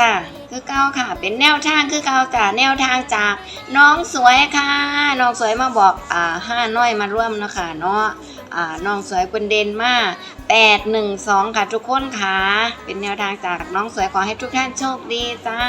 ค่ะ คือเก้าค่ะ เป็นแนวทางคือเก้าจ้าแนวทางจากน้องสวยค่ะ น้องสวยมาบอกอ่าห้าน้อยมาร่วมเนาะคะเนาะอ่าน้องสวยเป็นเดนมาแปดหนึ่งสองค่ะทุกคนค่ะ เป็นแนวทางจากน้องสวยขอให้ทุกท่านโชคดีจ้า